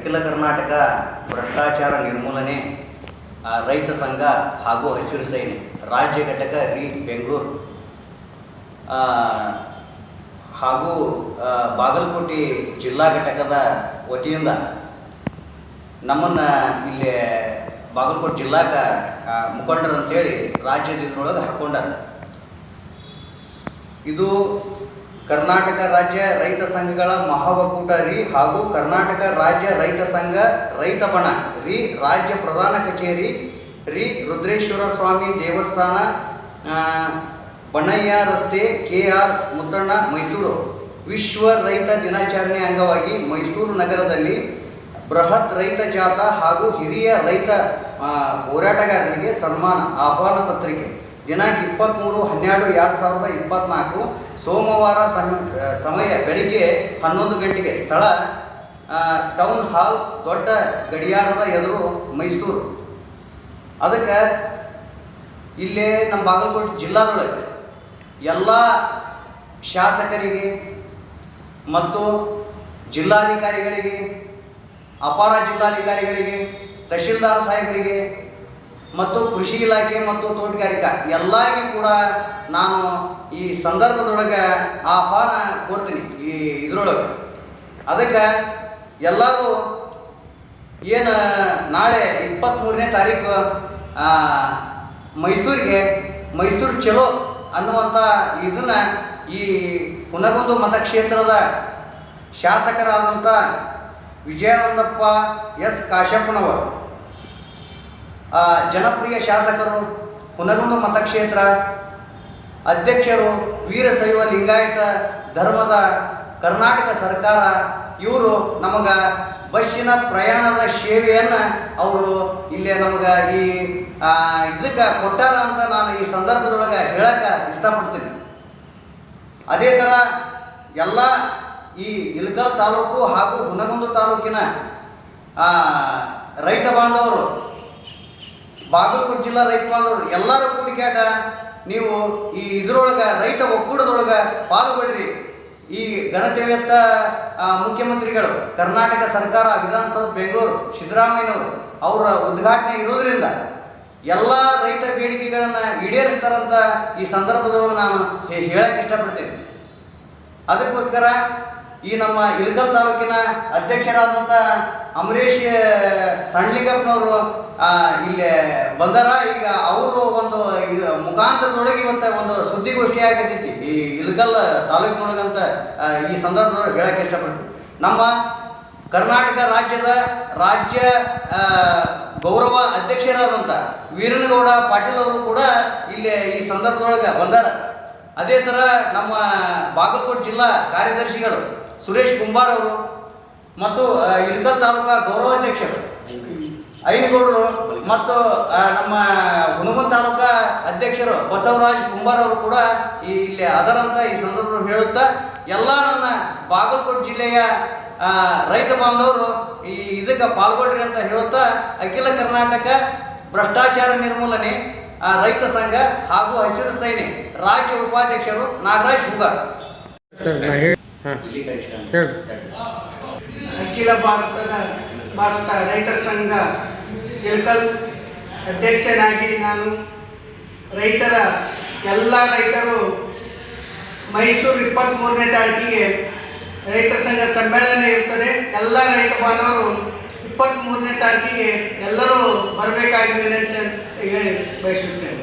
ಅಖಿಲ ಕರ್ನಾಟಕ ಭ್ರಷ್ಟಾಚಾರ ನಿರ್ಮೂಲನೆ ರೈತ ಸಂಘ ಹಾಗೂ ಹಸಿರು ಸೇನೆ, ರಾಜ್ಯ ಘಟಕ ರಿ, ಬೆಂಗಳೂರು. ಹಾಗೂ ಬಾಗಲಕೋಟೆ ಜಿಲ್ಲಾ ಘಟಕದ ವತಿಯಿಂದ ನಮ್ಮನ್ನು ಇಲ್ಲಿ ಬಾಗಲಕೋಟೆ ಜಿಲ್ಲಾಕ ಮುಖಂಡರು ಅಂತೇಳಿ ರಾಜ್ಯದ ಇದ್ರೊಳಗೆ ಹಾಕೊಂಡಾರ ಇದು ಕರ್ನಾಟಕ ರಾಜ್ಯ ರೈತ ಸಂಘಗಳ ಮಹಾ ಒಕ್ಕೂಟ ರೀ ಹಾಗೂ ಕರ್ನಾಟಕ ರಾಜ್ಯ ರೈತ ಸಂಘ ರೈತ ಬಣ ರಿ ರಾಜ್ಯ ಪ್ರಧಾನ ಕಚೇರಿ ರಿ ರುದ್ರೇಶ್ವರ ಸ್ವಾಮಿ ದೇವಸ್ಥಾನ ಬಣಯ್ಯ ರಸ್ತೆ ಕೆ ಆರ್ ಮುತ್ತಣ್ಣ, ಮೈಸೂರು. ವಿಶ್ವ ರೈತ ದಿನಾಚರಣೆ ಅಂಗವಾಗಿ ಮೈಸೂರು ನಗರದಲ್ಲಿ ಬೃಹತ್ ರೈತ ಜಾಥಾ ಹಾಗೂ ಹಿರಿಯ ರೈತ ಹೋರಾಟಗಾರರಿಗೆ ಸನ್ಮಾನ, ಆಹ್ವಾನ ಪತ್ರಿಕೆ. ದಿನಾಂಕ ಇಪ್ಪತ್ತ್ಮೂರು ಹನ್ನೆರಡು, ಎರಡು ಸಾವಿರದ ಇಪ್ಪತ್ತ್ನಾಲ್ಕು ಸೋಮವಾರ ಸಮ ಸಮಯ ಬೆಳಿಗ್ಗೆ ಹನ್ನೊಂದು ಗಂಟೆಗೆ ಸ್ಥಳ ಟೌನ್ ಹಾಲ್ ದೊಡ್ಡ ಗಡಿಯಾರದ ಎದುರು ಮೈಸೂರು. ಅದಕ್ಕೆ ಇಲ್ಲೇ ನಮ್ಮ ಬಾಗಲಕೋಟೆ ಜಿಲ್ಲಾದೊಳಗೆ ಎಲ್ಲ ಶಾಸಕರಿಗೆ ಮತ್ತು ಜಿಲ್ಲಾಧಿಕಾರಿಗಳಿಗೆ, ಅಪಾರ ಜಿಲ್ಲಾಧಿಕಾರಿಗಳಿಗೆ, ತಹಶೀಲ್ದಾರ್ ಸಾಹೇಬರಿಗೆ ಮತ್ತು ಕೃಷಿ ಇಲಾಖೆ ಮತ್ತು ತೋಟಗಾರಿಕಾ ಎಲ್ಲರಿಗೂ ಕೂಡ ನಾನು ಈ ಸಂದರ್ಭದೊಳಗೆ ಆಹ್ವಾನ ಕೊಡ್ತೀನಿ ಈ ಇದರೊಳಗೆ. ಅದಕ್ಕೆ ಎಲ್ಲರೂ ಏನು ನಾಳೆ ಇಪ್ಪತ್ತ್ಮೂರನೇ ತಾರೀಕು ಮೈಸೂರಿಗೆ ಮೈಸೂರು ಚಲೋ ಅನ್ನುವಂಥ ಇದನ್ನು ಈ ಹುನಗುಂದು ಮತಕ್ಷೇತ್ರದ ಶಾಸಕರಾದಂಥ ವಿಜಯಾನಂದಪ್ಪ ಎಸ್ ಕಾಶಪ್ಪನವರು ಜನಪ್ರಿಯ ಶಾಸಕರು ಹುನಗುಂದ ಮತಕ್ಷೇತ್ರ ಅಧ್ಯಕ್ಷರು ವೀರಶೈವ ಲಿಂಗಾಯತ ಧರ್ಮದ ಕರ್ನಾಟಕ ಸರ್ಕಾರ, ಇವರು ನಮಗೆ ಬಸ್ಸಿನ ಪ್ರಯಾಣದ ಸೇವೆಯನ್ನು ಅವರು ಇಲ್ಲೇ ನಮಗೆ ಈ ಇದಕ್ಕೆ ಕೊಟ್ಟಾರ ಅಂತ ನಾನು ಈ ಸಂದರ್ಭದೊಳಗೆ ಹೇಳಕ್ಕೆ ಇಷ್ಟಪಡ್ತೀನಿ. ಅದೇ ಥರ ಎಲ್ಲ ಈ ಇಲ್ಕಲ್ ತಾಲೂಕು ಹಾಗೂ ಹುನಗುಂದ ತಾಲೂಕಿನ ರೈತ ಬಾಂಧವರು ಬಾಗಲಕೋಟೆ ಜಿಲ್ಲಾ ರೈತ ಬಾಂಧವರು ಎಲ್ಲರೂ ಕೂಡಿಕ್ಯಾಟ ನೀವು ಈ ಇದರೊಳಗೆ, ರೈತ ಒಕ್ಕೂಟದೊಳಗೆ ಪಾಲ್ಗೊಳ್ರಿ. ಈ ಘನತೆವೆತ್ತ ಮುಖ್ಯಮಂತ್ರಿಗಳು, ಕರ್ನಾಟಕ ಸರ್ಕಾರ, ವಿಧಾನಸೌಧ, ಬೆಂಗಳೂರು, ಸಿದ್ದರಾಮಯ್ಯನವರು ಅವರ ಉದ್ಘಾಟನೆ ಇರೋದ್ರಿಂದ ಎಲ್ಲ ರೈತ ಬೇಡಿಕೆಗಳನ್ನು ಈಡೇರಿಸ್ತಾರಂತ ಈ ಸಂದರ್ಭದೊಳಗೆ ನಾನು ಹೇಳಕ್ಕೆ ಇಷ್ಟಪಡ್ತೀನಿ. ಅದಕ್ಕೋಸ್ಕರ ಈ ನಮ್ಮ ಇಳಕಲ್ ತಾಲೂಕಿನ ಅಧ್ಯಕ್ಷರಾದಂಥ ಅಮರೇಶ್ ಸಣ್ಲಿಂಗಪ್ಪನವರು ಇಲ್ಲಿ ಬಂದಾರ. ಈಗ ಅವರು ಒಂದು ಇದು ಮುಖಾಂತರದೊಳಗೆ ಇವತ್ತು ಒಂದು ಸುದ್ದಿಗೋಷ್ಠಿ ಆಗತೈತಿ. ಈ ಇಳಕಲ್ ತಾಲೂಕಿನೊಳಗಂತ ಈ ಸಂದರ್ಭದೊಳಗೆ ಹೇಳಕ್ಕೆ ಇಷ್ಟಪಡ್ತೀವಿ ನಮ್ಮ ಕರ್ನಾಟಕ ರಾಜ್ಯದ ರಾಜ್ಯ ಗೌರವ ಅಧ್ಯಕ್ಷರಾದಂಥ ವೀರನಗೌಡ ಪಾಟೀಲ್ ಅವರು ಕೂಡ ಇಲ್ಲಿ ಈ ಸಂದರ್ಭದೊಳಗೆ ಬಂದಾರ. ಅದೇ ಥರ ನಮ್ಮ ಬಾಗಲಕೋಟೆ ಜಿಲ್ಲಾ ಕಾರ್ಯದರ್ಶಿಗಳು ಸುರೇಶ್ ಕುಂಬಾರ್ ಅವರು ಮತ್ತು ಆ, ತಾಲೂಕ ಗೌರವಾಧ್ಯಕ್ಷರು ಐನಗೌಡರು ಮತ್ತು ನಮ್ಮ ಹುಣಗುಂದ ತಾಲೂಕಾ ಅಧ್ಯಕ್ಷರು ಬಸವರಾಜ್ ಕುಂಬಾರ್ ಅವರು ಕೂಡ ಇಲ್ಲಿ ಅದರಂತ ಈ ಸಂದರ್ಭ ಹೇಳುತ್ತಾ ಎಲ್ಲ ನನ್ನ ಬಾಗಲಕೋಟೆ ಜಿಲ್ಲೆಯ ರೈತ ಬಾಂಧವರು ಈ ಇದಕ್ಕೆ ಪಾಲ್ಗೊಳ್ರಿ ಅಂತ ಹೇಳುತ್ತಾ ಅಖಿಲ ಕರ್ನಾಟಕ ಭ್ರಷ್ಟಾಚಾರ ನಿರ್ಮೂಲನೆ ರೈತ ಸಂಘ ಹಾಗೂ ಹಸಿರು ಸೈನಿ ರಾಜ್ಯ ಉಪಾಧ್ಯಕ್ಷರು ನಾಗರಾಜ್ ಹುಗಾರ್. ಅಖಿಲ ಭಾರತದ ಭಾರತ ರೈತರ ಸಂಘ ಇಳಕಲ್ ಅಧ್ಯಕ್ಷನಾಗಿ ನಾನು ರೈತರ ಎಲ್ಲ ರೈತರು ಮೈಸೂರು ಇಪ್ಪತ್ತ್ಮೂರನೇ ತಾರೀಕಿಗೆ ರೈತರ ಸಂಘ ಸಮ್ಮೇಳನ ಇರ್ತದೆ ಎಲ್ಲ ರೈತ ಬಾಂಧವರು ಇಪ್ಪತ್ತ್ಮೂರನೇ ತಾರೀಕಿಗೆ ಎಲ್ಲರೂ ಬರಬೇಕಾಗಿದೆ ಅಂತ ಹೇಳಿ ಬಯಸುತ್ತೇನೆ.